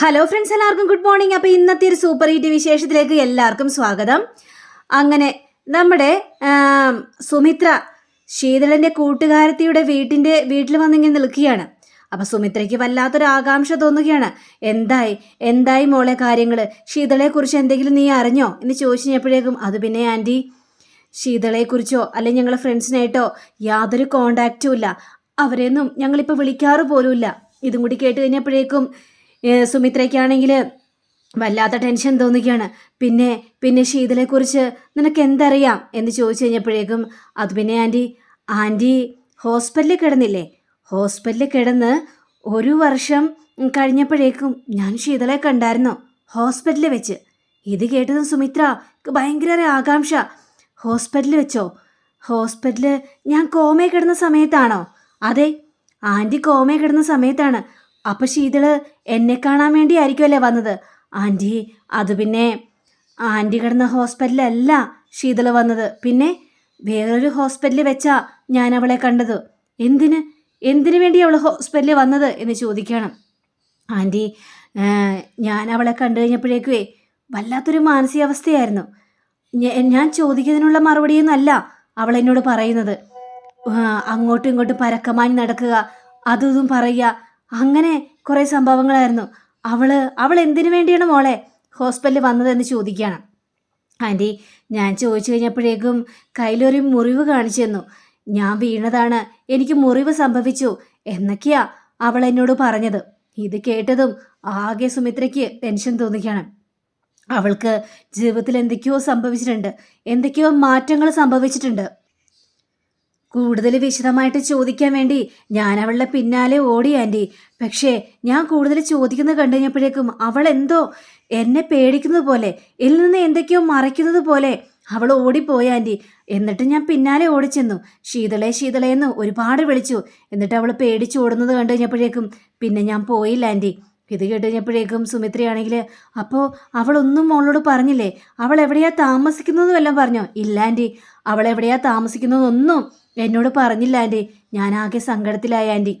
Hello friends എല്ലാവർക്കും good morning അപ്പോൾ ഇന്നത്തെ ഒരു സൂപ്പർ ഹിറ്റ് വിശേഷത്തിലേക്ക് എല്ലാവർക്കും സ്വാഗതം. അങ്ങനെ നമ്മുടെ സുമിത്ര ശീതളന്റെ കൂട്ടുകാരത്തിയുടെ വീട്ടിന്റെ വീട്ടിൽ വന്നിങ്ങനെ നിൽക്കുകയാണ്. അപ്പൊ സുമിത്രയ്ക്ക് വല്ലാത്തൊരു ആകാംക്ഷ തോന്നുകയാണ്. എന്തായി എന്തായി മോളെ കാര്യങ്ങൾ ശീതളയെ കുറിച്ച് എന്തെങ്കിലും നീ അറിഞ്ഞോ? എന്ന് ചോദിച്ചപ്പോഴേക്കും അത് പിന്നെ ആന്റി ശീതളയെക്കുറിച്ചോ അല്ലെങ്കിൽ ഞങ്ങളെ ഫ്രണ്ട്സിനായിട്ടോ യാതൊരു കോണ്ടാക്റ്റും ഇല്ല. അവരെയൊന്നും ഞങ്ങളിപ്പോൾ വിളിക്കാറ് പോലുമില്ല. ഇതും കൂടി കേട്ട് കഴിഞ്ഞപ്പോഴേക്കും സുമിത്രയ്ക്കാണെങ്കിൽ വല്ലാത്ത ടെൻഷൻ തോന്നുകയാണ്. പിന്നെ പിന്നെ ഷീതലെക്കുറിച്ച് നിനക്ക് എന്തറിയാം എന്ന് ചോദിച്ചു കഴിഞ്ഞപ്പോഴേക്കും അത് പിന്നെ ആന്റി ആന്റി ഹോസ്പിറ്റലിൽ കിടന്നില്ലേ? ഹോസ്പിറ്റലിൽ കിടന്ന് ഒരു വർഷം കഴിഞ്ഞപ്പോഴേക്കും ഞാൻ ഷീതളെ കണ്ടായിരുന്നു ഹോസ്പിറ്റലിൽ വെച്ച്. ഇത് കേട്ടതും സുമിത്ര ഭയങ്കര ആകാംക്ഷ. ഹോസ്പിറ്റലിൽ വെച്ചോ? ഹോസ്പിറ്റലിൽ ഞാൻ കോമയിൽ കിടന്ന സമയത്താണോ? അതെ ആന്റി കോമയിൽ കിടന്ന സമയത്താണ്. അപ്പൊ ശീതൾ എന്നെ കാണാൻ വേണ്ടി ആയിരിക്കുമല്ലേ വന്നത്? ആന്റി അത് പിന്നെ ആന്റി കിടന്ന ഹോസ്പിറ്റലല്ല ശീതൾ വന്നത്. പിന്നെ വേറൊരു ഹോസ്പിറ്റലിൽ വെച്ചാ ഞാൻ അവളെ കണ്ടത്. എന്തിന്? എന്തിനു വേണ്ടി അവൾ ഹോസ്പിറ്റലിൽ വന്നത് എന്ന് ചോദിക്കണം. ആന്റി ഞാൻ അവളെ കണ്ടു കഴിഞ്ഞപ്പോഴേക്കുവേ വല്ലാത്തൊരു മാനസികാവസ്ഥയായിരുന്നു. ഞാൻ ചോദിക്കുന്നതിനുള്ള മറുപടിയൊന്നും അല്ല അവൾ എന്നോട് പറയുന്നത്. അങ്ങോട്ടും ഇങ്ങോട്ടും പരക്കമായി നടക്കുക അതും ഇതും പറയുക അങ്ങനെ കുറേ സംഭവങ്ങളായിരുന്നു. അവൾ അവൾ എന്തിനു വേണ്ടിയാണ് മോളെ ഹോസ്പിറ്റലിൽ വന്നതെന്ന് ചോദിക്കുകയാണ്. ആന്റി ഞാൻ ചോദിച്ചു കഴിഞ്ഞപ്പോഴേക്കും കയ്യിലൊരു മുറിവ് കാണിച്ചു തന്നു. ഞാൻ വീണതാണ്. എനിക്ക് മുറിവ് സംഭവിച്ചു. എന്നൊക്കെയാ അവൾ എന്നോട് പറഞ്ഞത്. ഇത് കേട്ടതും ആകെ സുമിത്രയ്ക്ക് ടെൻഷൻ തോന്നുകയാണ്. അവൾക്ക് ജീവിതത്തിൽ എന്തൊക്കെയോ സംഭവിച്ചിട്ടുണ്ട്. എന്തൊക്കെയോ മാറ്റങ്ങൾ സംഭവിച്ചിട്ടുണ്ട്. കൂടുതൽ വിശദമായിട്ട് ചോദിക്കാൻ വേണ്ടി ഞാൻ അവളുടെ പിന്നാലെ ഓടി ആന്റി പക്ഷേ ഞാൻ കൂടുതൽ ചോദിക്കുന്നത് കണ്ടു കഴിഞ്ഞപ്പോഴേക്കും അവൾ എന്തോ എന്നെ പേടിക്കുന്നത് പോലെ ഇതിൽ നിന്ന് എന്തൊക്കെയോ മറയ്ക്കുന്നത് പോലെ അവൾ ഓടിപ്പോയി ആന്റി എന്നിട്ട് ഞാൻ പിന്നാലെ ഓടിച്ചെന്നു. ശീതളെ ശീതളയെന്ന് ഒരുപാട് വിളിച്ചു. എന്നിട്ട് അവൾ പേടിച്ചോടുന്നത് കണ്ടു കഴിഞ്ഞപ്പോഴേക്കും പിന്നെ ഞാൻ പോയില്ല ആന്റി ഇത് കേട്ട് കഴിഞ്ഞപ്പോഴേക്കും സുമിത്രയാണെങ്കിൽ അപ്പോൾ അവളൊന്നും മോളോട് പറഞ്ഞില്ലേ? അവൾ എവിടെയാ താമസിക്കുന്നതും എല്ലാം പറഞ്ഞോ? ഇല്ല ആന്റി അവൾ എവിടെയാ താമസിക്കുന്നതൊന്നും എന്നോട് പറഞ്ഞില്ല ആന്റി ഞാൻ ആകെ സങ്കടത്തിലായ ആന്റി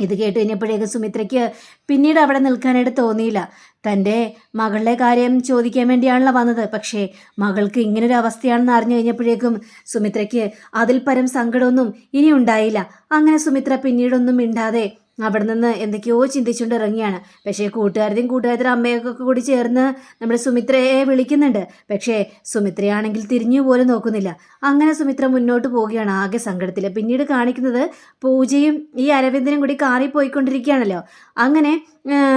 ഇത് കേട്ട് കഴിഞ്ഞപ്പോഴേക്കും സുമിത്രയ്ക്ക് പിന്നീട് അവിടെ നിൽക്കാനായിട്ട് തോന്നിയില്ല. തന്റെ മകളുടെ കാര്യം ചോദിക്കാൻ വേണ്ടിയാണല്ലോ വന്നത്. പക്ഷേ മകൾക്ക് ഇങ്ങനൊരു അവസ്ഥയാണെന്ന് അറിഞ്ഞു കഴിഞ്ഞപ്പോഴേക്കും സുമിത്രയ്ക്ക് അതിൽ പരം സങ്കടമൊന്നും ഇനി ഉണ്ടായില്ല. അങ്ങനെ സുമിത്ര പിന്നീടൊന്നും മിണ്ടാതെ അവിടെ നിന്ന് എന്തൊക്കെയോ ചിന്തിച്ചുകൊണ്ട് ഇറങ്ങിയാണ്. പക്ഷേ കൂട്ടുകാരുടെയും കൂട്ടുകാരുടെ അമ്മയൊക്കെ കൂടി ചേർന്ന് നമ്മുടെ സുമിത്രയെ വിളിക്കുന്നുണ്ട്. പക്ഷേ സുമിത്രയാണെങ്കിൽ തിരിഞ്ഞു പോലും നോക്കുന്നില്ല. അങ്ങനെ സുമിത്ര മുന്നോട്ട് പോവുകയാണ്. ആകെ സങ്കടത്തിൽ പിന്നീട് കാണിക്കുന്നത് പൂജയും ഈ അരവിന്ദനും കൂടി കാറി പോയിക്കൊണ്ടിരിക്കുകയാണല്ലോ. അങ്ങനെ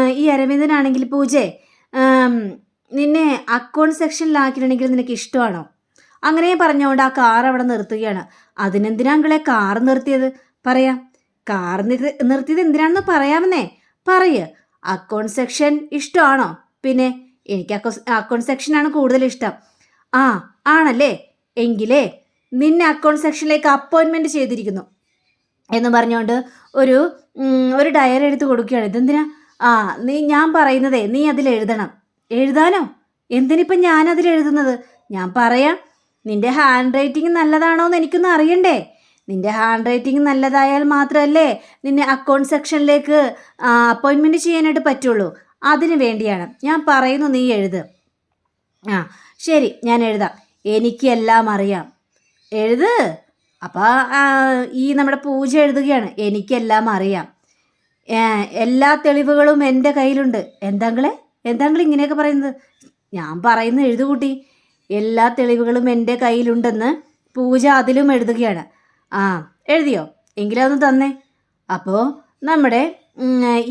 ഈ അരവിന്ദനാണെങ്കിൽ പൂജയെ ആം, നിന്നെ അക്കൗണ്ട് സെക്ഷനിലാക്കിയിട്ടുണ്ടെങ്കിൽ നിനക്ക് ഇഷ്ടമാണോ? അങ്ങനെ പറഞ്ഞുകൊണ്ട് ആ കാർ അവിടെ നിർത്തുകയാണ്. അതിനെന്തിനാ അങ്കിളെ കാർ നിർത്തിയത്? പറയാം. കാർ നിർ- നിർത്തിയത് എന്തിനാണെന്ന് പറയാമെന്നേ? പറയ്. അക്കൗണ്ട് സെക്ഷൻ ഇഷ്ടമാണോ? പിന്നെ എനിക്ക് അക്കൗണ്ട് സെക്ഷനാണ് കൂടുതൽ ഇഷ്ടം. ആ ആണല്ലേ? എങ്കിലേ നിന്നെ അക്കൗണ്ട് സെക്ഷനിലേക്ക് അപ്പോയിൻമെന്റ് ചെയ്തിരിക്കുന്നു. എന്ന് പറഞ്ഞുകൊണ്ട് ഒരു ഒരു ഡയറി എടുത്ത് കൊടുക്കുകയാണ്. ഇതെന്തിനാ? ആ നീ ഞാൻ പറയുന്നതേ നീ അതിൽ എഴുതണം. എഴുതാനോ? എന്തിനിപ്പം ഞാൻ അതിൽ എഴുതുന്നത്? ഞാൻ പറയാം നിന്റെ ഹാൻഡ് റൈറ്റിംഗ് നല്ലതാണോ എന്ന് എനിക്കൊന്ന് അറിയണ്ടേ? നിന്റെ ഹാൻഡ് റൈറ്റിംഗ് നല്ലതായാൽ മാത്രമല്ലേ നിന്നെ അക്കൗണ്ട് സെക്ഷനിലേക്ക് അപ്പോയിൻമെന്റ് ചെയ്യാനായിട്ട് പറ്റുള്ളൂ. അതിന് വേണ്ടിയാണ്. ഞാൻ പറയുന്നു നീ എഴുത്. ആ ശരി ഞാൻ എഴുതാം. എനിക്കെല്ലാം അറിയാം. എഴുത്. അപ്പോൾ ഈ നമ്മുടെ പൂജ എഴുതുകയാണ്. എനിക്കെല്ലാം അറിയാം. എല്ലാ തെളിവുകളും എന്റെ കയ്യിലുണ്ട്. എന്താങ്കളെ? എന്താങ്കൾ ഇങ്ങനെയൊക്കെ പറയുന്നത്? ഞാൻ പറയുന്ന എഴുതുകൂട്ടി. എല്ലാ തെളിവുകളും എന്റെ കയ്യിലുണ്ടെന്ന് പൂജ അതിലും എഴുതുകയാണ്. ആ എഴുതിയോ? എങ്കിലതൊന്ന് തന്നേ. അപ്പോൾ നമ്മുടെ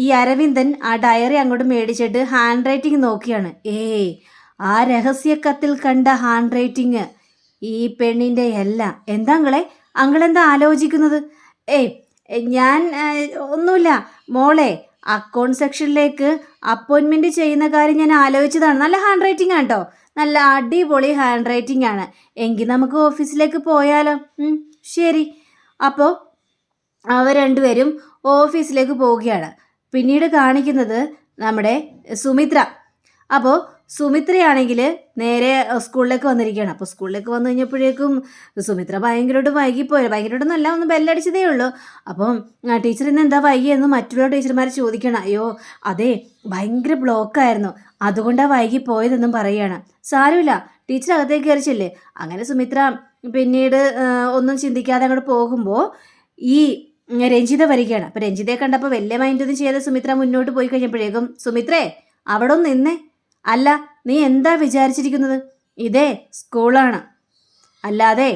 ഈ അരവിന്ദൻ ആ ഡയറി അങ്ങോട്ട് മേടിച്ചിട്ട് ഹാൻഡ് റൈറ്റിംഗ് നോക്കിയാണ്. ഏയ് ആ രഹസ്യക്കത്തിൽ കണ്ട ഹാൻഡ് റൈറ്റിംഗ് ഈ പെണ്ണിന്റെ എല്ലാം. എന്താ അങ്ങളെ അങ്ങളെന്താ ആലോചിക്കുന്നത്? ഏയ് ഞാൻ ഒന്നുമില്ല. മോളെ അക്കൗണ്ട് സെക്ഷനിലേക്ക് അപ്പോയിൻമെന്റ് ചെയ്യുന്ന കാര്യം ഞാൻ ആലോചിച്ചതാണ്. നല്ല ഹാൻഡ് റൈറ്റിംഗ് ആണ് കേട്ടോ നല്ല അടിപൊളി ഹാൻഡ് റൈറ്റിംഗ് ആണ്. എങ്കിൽ നമുക്ക് ഓഫീസിലേക്ക് പോയാലോ? ശരി. അപ്പോൾ അവർ രണ്ടുപേരും ഓഫീസിലേക്ക് പോവുകയാണ്. പിന്നീട് കാണിക്കുന്നത് നമ്മുടെ സുമിത്ര. അപ്പോൾ സുമിത്രയാണെങ്കിൽ നേരെ സ്കൂളിലേക്ക് വന്നിരിക്കുകയാണ്. അപ്പോൾ സ്കൂളിലേക്ക് വന്നു കഴിഞ്ഞപ്പോഴേക്കും സുമിത്ര ഭയങ്കരമായിട്ട് വൈകിപ്പോയി. ഭയങ്കരമായിട്ടൊന്നല്ല ഒന്ന് ബെല്ലടിച്ചതേ ഉള്ളൂ. അപ്പം ടീച്ചർ ഇന്ന് എന്താ വൈകിയെന്ന് മറ്റുള്ള ടീച്ചർമാർ ചോദിക്കണം അയ്യോ അതെ ഭയങ്കര ബ്ലോക്കായിരുന്നു. അതുകൊണ്ടാണ് വൈകി പോയതെന്നും പറയുകയാണ്. സാരമില്ല ടീച്ചർ അകത്തേക്ക് കയറിച്ചില്ലേ? അങ്ങനെ സുമിത്ര പിന്നീട് ഒന്നും ചിന്തിക്കാതെ അങ്ങോട്ട് പോകുമ്പോൾ ഈ രഞ്ജിത വരികയാണ്. അപ്പം രഞ്ജിതയെ കണ്ടപ്പോൾ വലിയ മൈൻഡ് ഒന്നും ചെയ്യാതെ സുമിത്ര മുന്നോട്ട് പോയി കഴിഞ്ഞപ്പോഴേക്കും സുമിത്രേ അവിടെ ഒന്ന് നിന്നേ. അല്ല നീ എന്താ വിചാരിച്ചിരിക്കുന്നത്? ഇതേ സ്കൂളാണ്. അല്ലാതെ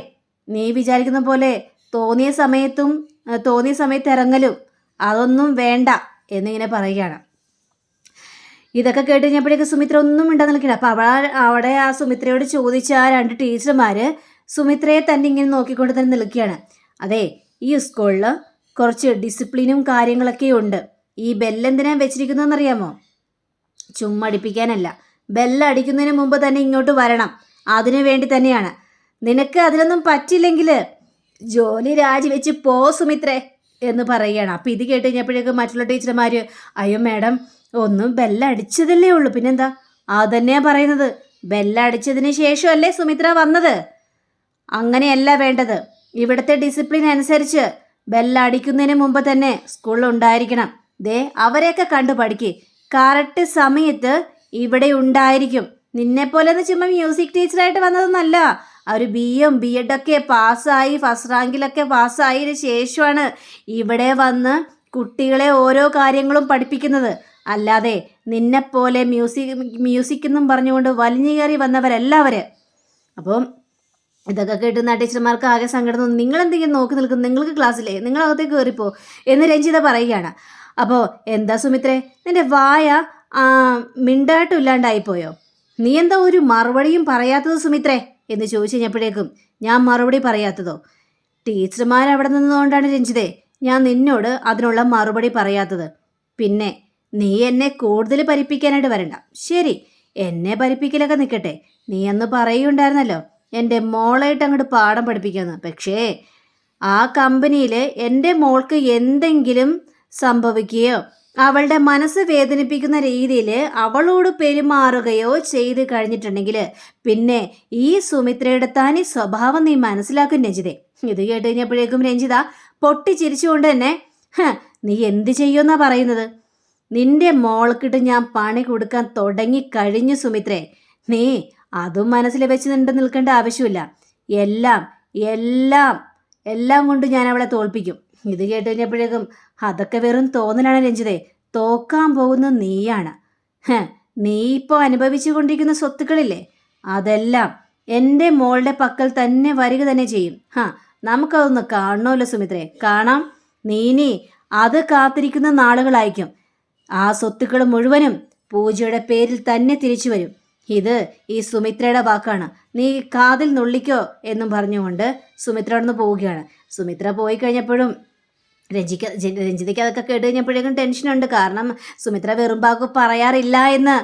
നീ വിചാരിക്കുന്ന പോലെ തോന്നിയ സമയത്തും തോന്നിയ സമയത്ത് ഇറങ്ങലും അതൊന്നും വേണ്ട എന്നിങ്ങനെ പറയുകയാണ്. ഇതൊക്കെ കേട്ട് കഴിഞ്ഞപ്പോഴേക്കും സുമിത്ര ഒന്നും മിണ്ടാ നിൽക്കില്ല അപ്പം അവൾ അവിടെ ആ സുമിത്രയോട് ചോദിച്ച ആ രണ്ട് ടീച്ചർമാർ സുമിത്രയെ തന്നെ ഇങ്ങനെ നോക്കിക്കൊണ്ട് തന്നെ നിൽക്കുകയാണ്. അതെ ഈ സ്കൂളിൽ കുറച്ച് ഡിസിപ്ലിനും കാര്യങ്ങളൊക്കെ ഉണ്ട്. ഈ ബെല്ലെന്തിനാ വെച്ചിരിക്കുന്നതെന്നറിയാമോ? ചുമ്മടിപ്പിക്കാനല്ല ബെല്ലടിക്കുന്നതിന് മുമ്പ് തന്നെ ഇങ്ങോട്ട് വരണം. അതിനു വേണ്ടി തന്നെയാണ്. നിനക്ക് അതിനൊന്നും പറ്റില്ലെങ്കിൽ ജോലി രാജിവെച്ച് പോ സുമിത്രേ എന്ന് പറയുകയാണ്. അപ്പം ഇത് കേട്ട് കഴിഞ്ഞപ്പോഴേക്കും മറ്റുള്ള ടീച്ചർമാർ അയ്യോ മാഡം ഒന്നും ബെല്ലടിച്ചതല്ലേ ഉള്ളൂ. പിന്നെന്താ? അതന്നെയാ പറയുന്നത്. ബെല്ലടിച്ചതിന് ശേഷമല്ലേ സുമിത്ര വന്നത്? അങ്ങനെയല്ല വേണ്ടത്. ഇവിടുത്തെ ഡിസിപ്ലിൻ അനുസരിച്ച് ബെല്ലടിക്കുന്നതിന് മുമ്പ് തന്നെ സ്കൂളിൽ ഉണ്ടായിരിക്കണം. ദേ അവരെയൊക്കെ കണ്ടു പഠിക്ക്. കറക്റ്റ് സമയത്ത് ഇവിടെ ഉണ്ടായിരിക്കും. നിന്നെ പോലെ എന്ന് ചുമ്മാ മ്യൂസിക് ടീച്ചറായിട്ട് വന്നതൊന്നല്ല. അവർ ബി എം ബി എഡ് ഒക്കെ പാസ്സായി ഫസ്റ്റ് റാങ്കിലൊക്കെ പാസ്സായതിനു ശേഷമാണ് ഇവിടെ വന്ന് കുട്ടികളെ ഓരോ കാര്യങ്ങളും പഠിപ്പിക്കുന്നത്. അല്ലാതെ നിന്നെപ്പോലെ മ്യൂസിക് മ്യൂസിക് എന്നും പറഞ്ഞുകൊണ്ട് വലിഞ്ഞു കയറി വന്നവരല്ല അവർ അപ്പം ഇതൊക്കെ കേട്ടുന്ന ടീച്ചർമാർക്ക് ആകെ സങ്കടം തോന്നും. നിങ്ങൾ എന്തെങ്കിലും നോക്കി നിൽക്കുന്നു. നിങ്ങൾക്ക് ക്ലാസ്സിലെ നിങ്ങൾ അകത്തേക്ക് കയറിപ്പോ. എന്ന് രഞ്ജിത പറയുകയാണ്. അപ്പോൾ എന്താ സുമിത്രേ? നിന്റെ വായ ആ, മിണ്ടാട്ടം ഇല്ലാണ്ടായിപ്പോയോ നീ എന്താ ഒരു മറുപടിയും പറയാത്തത് സുമിത്രേ? എന്ന് ചോദിച്ചു കഴിഞ്ഞപ്പോഴേക്കും ഞാൻ മറുപടി പറയാത്തതോ? ടീച്ചർമാർ അവിടെ നിന്നുകൊണ്ടാണ് രഞ്ജിതേ ഞാൻ നിന്നോട് അതിനുള്ള മറുപടി പറയാത്തത്. പിന്നെ നീ എന്നെ കൂടുതൽ പരിപ്പിക്കാനായിട്ട് വരണ്ട. ശരി എന്നെ പരിപ്പിക്കലൊക്കെ നിൽക്കട്ടെ. നീ അന്ന് പറയുണ്ടായിരുന്നല്ലോ എന്റെ മോളായിട്ട് അങ്ങോട്ട് പാഠം പഠിപ്പിക്കുന്നത് പക്ഷേ ആ കമ്പനിയിൽ എന്റെ മോൾക്ക് എന്തെങ്കിലും സംഭവിക്കുകയോ അവളുടെ മനസ്സ് വേദനിപ്പിക്കുന്ന രീതിയിൽ അവളോട് പെരുമാറുകയോ ചെയ്ത് കഴിഞ്ഞിട്ടുണ്ടെങ്കിൽ പിന്നെ ഈ സുമിത്രയുടെ തനി സ്വഭാവം നീ മനസ്സിലാക്കും രഞ്ജിതേ. ഇത് കേട്ട് കഴിഞ്ഞപ്പോഴേക്കും രഞ്ജിത പൊട്ടിച്ചിരിച്ചുകൊണ്ട് തന്നെ "ഹ, നീ എന്ത് ചെയ്യുമെന്നാ പറയുന്നത്? നിന്റെ മോൾക്കിട്ട് ഞാൻ പണി കൊടുക്കാൻ തുടങ്ങി കഴിഞ്ഞു സുമിത്രേ. നീ അതും മനസ്സിൽ വെച്ച് നിണ്ട് നിൽക്കേണ്ട ആവശ്യമില്ല. എല്ലാം എല്ലാം എല്ലാം കൊണ്ട് ഞാൻ അവളെ തോൽപ്പിക്കും. ഇത് കേട്ട് കഴിഞ്ഞപ്പോഴേക്കും അതൊക്കെ വെറും തോന്നലാണ് രഞ്ജിതേ. തോക്കാൻ പോകുന്ന നീയാണ്. നീ ഇപ്പോൾ അനുഭവിച്ചു കൊണ്ടിരിക്കുന്ന സ്വത്തുക്കളില്ലേ? അതെല്ലാം എന്റെ മോളുടെ പക്കൽ തന്നെ വരിക തന്നെ ചെയ്യും. ഹാ നമുക്കതൊന്ന് കാണണമല്ലോ സുമിത്രേ. കാണാം. നീനി അത് കാത്തിരിക്കുന്ന നാളുകളായിരിക്കും. ആ സ്വത്തുക്കൾ മുഴുവനും പൂജയുടെ പേരിൽ തന്നെ തിരിച്ചു വരും. ഇത് ഈ സുമിത്രയുടെ വാക്കാണ്. നീ കാതിൽ നുള്ളിക്കോ എന്നും പറഞ്ഞുകൊണ്ട് സുമിത്ര അവിടെ നിന്ന് പോവുകയാണ്. സുമിത്ര പോയി കഴിഞ്ഞപ്പോഴും രഞ്ജിക്ക രഞ്ജിതയ്ക്ക് അതൊക്കെ കേട്ട് കഴിഞ്ഞപ്പോഴേക്കും ടെൻഷനുണ്ട് കാരണം സുമിത്ര വെറും പറയാറില്ല എന്ന്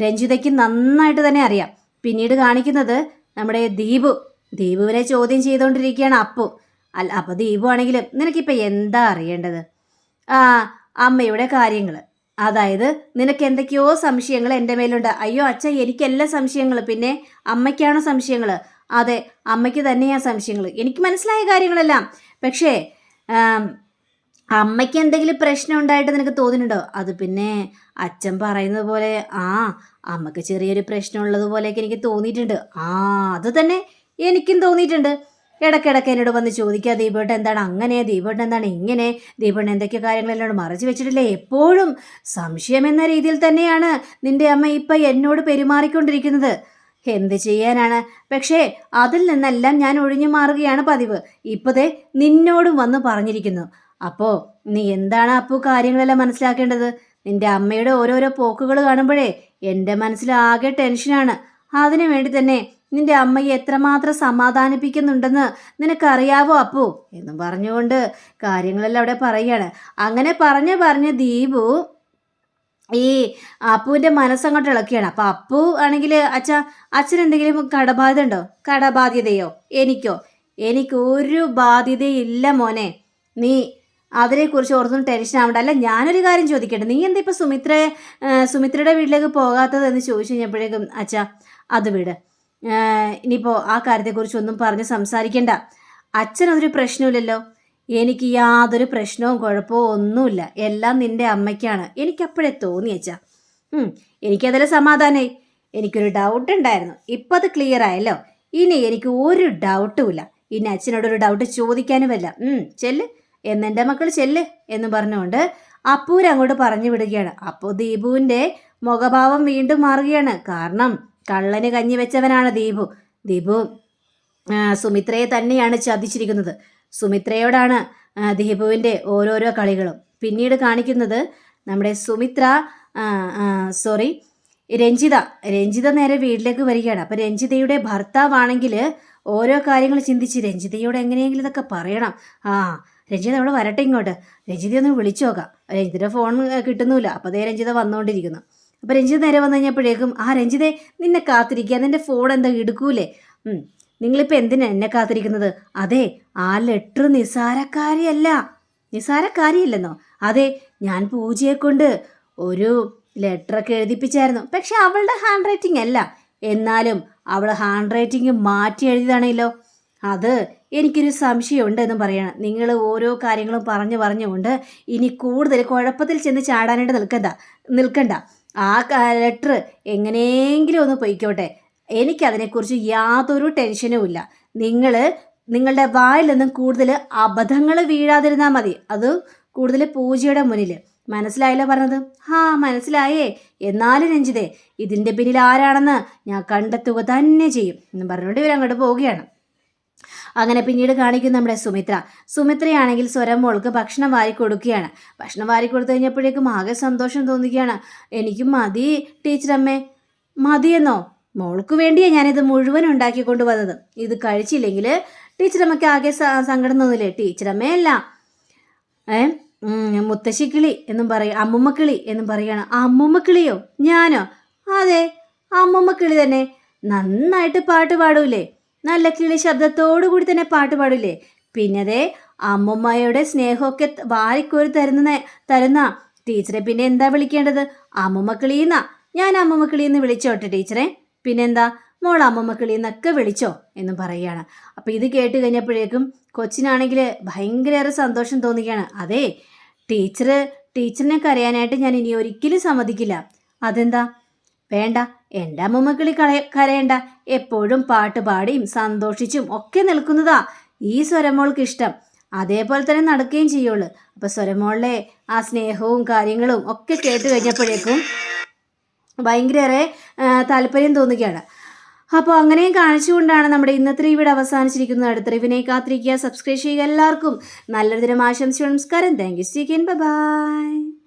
രഞ്ജിതയ്ക്ക് നന്നായിട്ട് തന്നെ അറിയാം. പിന്നീട് കാണിക്കുന്നത് നമ്മുടെ ദീപു. ദീപുവിനെ ചോദ്യം ചെയ്തുകൊണ്ടിരിക്കുകയാണ് അപ്പു. അല്ല അപ്പോൾ ദീപു ആണെങ്കിലും നിനക്കിപ്പോൾ എന്താ അറിയേണ്ടത്? ആ അമ്മയുടെ കാര്യങ്ങൾ അതായത് നിനക്ക് എന്തൊക്കെയോ സംശയങ്ങൾ എന്റെ മേലുണ്ട്. അയ്യോ അച്ഛ എനിക്കെല്ലാം സംശയങ്ങൾ പിന്നെ അമ്മയ്ക്കാണോ സംശയങ്ങൾ അതെ അമ്മയ്ക്ക് തന്നെയാണ് സംശയങ്ങൾ എനിക്ക് മനസ്സിലായ കാര്യങ്ങളെല്ലാം. പക്ഷേ അമ്മയ്ക്ക് എന്തെങ്കിലും പ്രശ്നം ഉണ്ടായിട്ട് നിനക്ക് തോന്നുന്നുണ്ടോ അത് പിന്നെ അച്ഛൻ പറയുന്നത് പോലെ ആ അമ്മയ്ക്ക് ചെറിയൊരു പ്രശ്നം പോലെയൊക്കെ എനിക്ക് തോന്നിയിട്ടുണ്ട്. ആ അത് തന്നെ എനിക്കും തോന്നിയിട്ടുണ്ട്. ഇടയ്ക്കിടയ്ക്ക് എന്നോട് വന്ന് ചോദിക്കുക ദീപേട്ട എന്താണ് അങ്ങനെ? ദീപേട്ട എന്താണ് ഇങ്ങനെ? ദീപേട്ടൻ എന്തൊക്കെ കാര്യങ്ങളെല്ലാം മറച്ചു വെച്ചിട്ടില്ലേ? എപ്പോഴും സംശയം എന്ന രീതിയിൽ തന്നെയാണ് നിന്റെ അമ്മ ഇപ്പം എന്നോട് പെരുമാറിക്കൊണ്ടിരിക്കുന്നത്. എന്ത് ചെയ്യാനാണ്? പക്ഷേ അതിൽ നിന്നെല്ലാം ഞാൻ ഒഴിഞ്ഞു മാറുകയാണ് പതിവ്. ഇപ്പതേ നിന്നോടും വന്ന് പറഞ്ഞിരിക്കുന്നു. അപ്പോൾ നീ എന്താണ് അപ്പു കാര്യങ്ങളെല്ലാം മനസ്സിലാക്കേണ്ടത്? നിന്റെ അമ്മയുടെ ഓരോരോ പോക്കുകൾ കാണുമ്പോഴേ എന്റെ മനസ്സിലാകെ ടെൻഷനാണ് അതിനു വേണ്ടി തന്നെ നിന്റെ അമ്മയെ എത്രമാത്രം സമാധാനിപ്പിക്കുന്നുണ്ടെന്ന് നിനക്കറിയാവോ അപ്പു? എന്നും പറഞ്ഞുകൊണ്ട് കാര്യങ്ങളെല്ലാം അവിടെ പറയുകയാണ് അങ്ങനെ പറഞ്ഞ് പറഞ്ഞ് ദീപു ഈ അപ്പുവിന്റെ മനസ്സങ്ങോട്ട് ഇളക്കിയാണ് അപ്പം അപ്പു ആണെങ്കിൽ അച്ഛ അച്ഛൻ എന്തെങ്കിലും കടബാധ്യത ഉണ്ടോ കടബാധ്യതയോ? എനിക്കോ? എനിക്ക് ഒരു ബാധ്യതയില്ല മോനെ. നീ അതിനെക്കുറിച്ച് ഓർത്തൊന്നും ടെൻഷൻ ആവണ്ട. അല്ല ഞാനൊരു കാര്യം ചോദിക്കട്ടെ. നീ എന്താ ഇപ്പം സുമിത്ര സുമിത്രയുടെ വീട്ടിലേക്ക് പോകാത്തത് എന്ന് ചോദിച്ചു കഴിഞ്ഞപ്പോഴേക്കും അച്ഛ അത് വിട്. ഇനിയിപ്പോൾ ആ കാര്യത്തെക്കുറിച്ചൊന്നും പറഞ്ഞ് സംസാരിക്കണ്ട. അച്ഛൻ അതൊരു പ്രശ്നമില്ലല്ലോ. എനിക്ക് യാതൊരു പ്രശ്നവും കുഴപ്പമോ ഒന്നുമില്ല. എല്ലാം നിന്റെ അമ്മയ്ക്കാണ്. എനിക്കപ്പോഴേ തോന്നി അച്ഛാ. എനിക്കതിൽ സമാധാനമായി എനിക്കൊരു ഡൗട്ട് ഉണ്ടായിരുന്നു. ഇപ്പം അത് ക്ലിയർ ആയല്ലോ. ഇനി എനിക്ക് ഒരു ഡൗട്ടുമില്ല ഇനി അച്ഛനോടൊരു ഡൗട്ട് ചോദിക്കാനും വല്ല ചെല്ല്. എന്നെന്റെ മക്കൾ ചെല്ല് എന്ന് പറഞ്ഞുകൊണ്ട് അപ്പൂരങ്ങോട്ട് പറഞ്ഞു വിടുകയാണ്. അപ്പോൾ ദീപുവിന്റെ മുഖഭാവം വീണ്ടും മാറുകയാണ്. കാരണം കള്ളന് കഞ്ഞി വെച്ചവനാണ് ദീപു. ദീപു സുമിത്രയെ തന്നെയാണ് ചതിച്ചിരിക്കുന്നത്. സുമിത്രയോടാണ് ദീപുവിന്റെ ഓരോരോ കളികളും. പിന്നീട് കാണിക്കുന്നത് നമ്മുടെ സുമിത്ര സോറി രഞ്ജിത. രഞ്ജിത നേരെ വീട്ടിലേക്ക് വരികയാണ്. അപ്പം രഞ്ജിതയുടെ ഭർത്താവാണെങ്കിൽ ഓരോ കാര്യങ്ങൾ ചിന്തിച്ച് രഞ്ജിതയോട് എങ്ങനെയെങ്കിലും ഇതൊക്കെ പറയണം. ആ രഞ്ജിത അവിടെ വരട്ടെ ഇങ്ങോട്ട്. രഞ്ജിത ഒന്ന് വിളിച്ചു നോക്കാം. രഞ്ജിതയുടെ ഫോൺ കിട്ടുന്നില്ല അപ്പോൾ അതേ രഞ്ജിത വന്നുകൊണ്ടിരിക്കുന്നു. അപ്പോൾ രഞ്ജിത് നേരെ വന്നു കഴിഞ്ഞപ്പോഴേക്കും ആ രഞ്ജിതെ നിന്നെ കാത്തിരിക്കുക. നിന്റെ ഫോൺ എന്താ എടുക്കൂലേ? നിങ്ങളിപ്പോൾ എന്തിനാ എന്നെ കാത്തിരിക്കുന്നത്? അതെ ആ ലെറ്റർ നിസാരക്കാരിയല്ല. നിസാരക്കാരിയല്ലെന്നോ? അതെ ഞാൻ പൂജയെ കൊണ്ട് ഒരു ലെറ്ററൊക്കെ എഴുതിപ്പിച്ചായിരുന്നു. പക്ഷെ അവളുടെ ഹാൻഡ് റൈറ്റിംഗ് അല്ല. എന്നാലും അവൾ ഹാൻഡ് റൈറ്റിംഗ് മാറ്റി എഴുതിയതാണല്ലോ. അത് എനിക്കൊരു സംശയമുണ്ട് എന്ന് പറയണം. നിങ്ങൾ ഓരോ കാര്യങ്ങളും പറഞ്ഞു പറഞ്ഞുകൊണ്ട് ഇനി കൂടുതൽ കുഴപ്പത്തിൽ ചെന്ന് ചാടാനായിട്ട് നിൽക്കണ്ട. നിൽക്കണ്ട. ആ ലെറ്റർ എങ്ങനെയെങ്കിലും ഒന്ന് പൊയ്ക്കോട്ടെ. എനിക്കതിനെക്കുറിച്ച് യാതൊരു ടെൻഷനും ഇല്ല. നിങ്ങൾ നിങ്ങളുടെ വായിൽ നിന്നും കൂടുതൽ അബദ്ധങ്ങൾ വീഴാതിരുന്നാൽ മതി. അത് കൂടുതൽ പൂജയുടെ മുന്നിൽ മനസ്സിലായില്ല പറഞ്ഞത്? ഹാ മനസ്സിലായേ. എന്നാലും രഞ്ജിതേ ഇതിന്റെ പിന്നിൽ ആരാണെന്ന് ഞാൻ കണ്ടെത്തുക തന്നെ ചെയ്യും എന്ന് പറഞ്ഞുകൊണ്ട് ഇവരങ്ങോട്ട് പോവുകയാണ്. അങ്ങനെ പിന്നീട് കാണിക്കും നമ്മുടെ സുമിത്ര. സുമിത്രയാണെങ്കിൽ സ്വരം മോൾക്ക് ഭക്ഷണം വാരി കൊടുക്കുകയാണ്. ഭക്ഷണം വാരി കൊടുത്തു കഴിഞ്ഞപ്പോഴേക്കും ആകെ സന്തോഷം തോന്നുകയാണ്. എനിക്കും മതി ടീച്ചറമ്മേ. മതിയെന്നോ? മോൾക്ക് വേണ്ടിയാണ് ഞാനിത് മുഴുവൻ ഉണ്ടാക്കി കൊണ്ടുവന്നത്. ഇത് കഴിച്ചില്ലെങ്കിൽ ടീച്ചറമ്മയ്ക്ക് ആകെ സങ്കടം തോന്നില്ലേ? ടീച്ചറമ്മേ അല്ല. ഏ? മുത്തശ്ശിക്കിളി എന്നും പറയും അമ്മുമ്മക്കിളി എന്നും പറയാണ്. അമ്മുമ്മക്കിളിയോ? ഞാനോ? അതെ അമ്മുമ്മക്കിളി തന്നെ. നന്നായിട്ട് പാട്ട് പാടൂലേ. നല്ല കിളി ശബ്ദത്തോടു കൂടി തന്നെ പാട്ട് പാടില്ലേ? പിന്നതേ അമ്മമ്മയുടെ സ്നേഹമൊക്കെ വാരിക്കോരി തരുന്ന തരുന്ന. ടീച്ചറെ പിന്നെ എന്താ വിളിക്കേണ്ടത്? അമ്മുമ്മ കിളിയെന്നാ? ഞാൻ അമ്മുമ്മ കിളിയെന്ന് വിളിച്ചോട്ടെ ടീച്ചറെ. പിന്നെന്താ? മോൾ അമ്മമ്മ കിളിയെന്നൊക്കെ വിളിച്ചോ എന്നും പറയുകയാണ്. അപ്പോൾ ഇത് കേട്ട് കഴിഞ്ഞപ്പോഴേക്കും കൊച്ചിനാണെങ്കിൽ ഭയങ്കരേറെ സന്തോഷം തോന്നുകയാണ് അതെ ടീച്ചർ ടീച്ചറിനെ കരയാനായിട്ട് ഞാൻ ഇനി ഒരിക്കലും സമ്മതിക്കില്ല. അതെന്താ? വേണ്ട എന്റെ അമ്മമ്മക്കിളി കളയ കരയണ്ട. എപ്പോഴും പാട്ട് പാടിയും സന്തോഷിച്ചും ഒക്കെ നിൽക്കുന്നതാ ഈ സ്വരമോൾക്ക് ഇഷ്ടം അതേപോലെ തന്നെ നടക്കുകയും ചെയ്യുള്ളൂ. അപ്പൊ സ്വരമോളിലെ ആ സ്നേഹവും കാര്യങ്ങളും ഒക്കെ കേട്ട് കഴിഞ്ഞപ്പോഴേക്കും ഭയങ്കരേറെ താല്പര്യം തോന്നുകയാണ്. അപ്പോൾ അങ്ങനെയും കാണിച്ചുകൊണ്ടാണ് നമ്മുടെ ഇന്നത്തെ ഇവിടെ അവസാനിച്ചിരിക്കുന്നത്. അടുത്ത റിവിനെ കാത്തിരിക്കുക. സബ്സ്ക്രൈബ് ചെയ്യുക എല്ലാവർക്കും. നല്ലൊരു ദിനം ആശംസിച്ചു നമസ്കാരം. Thank you secant by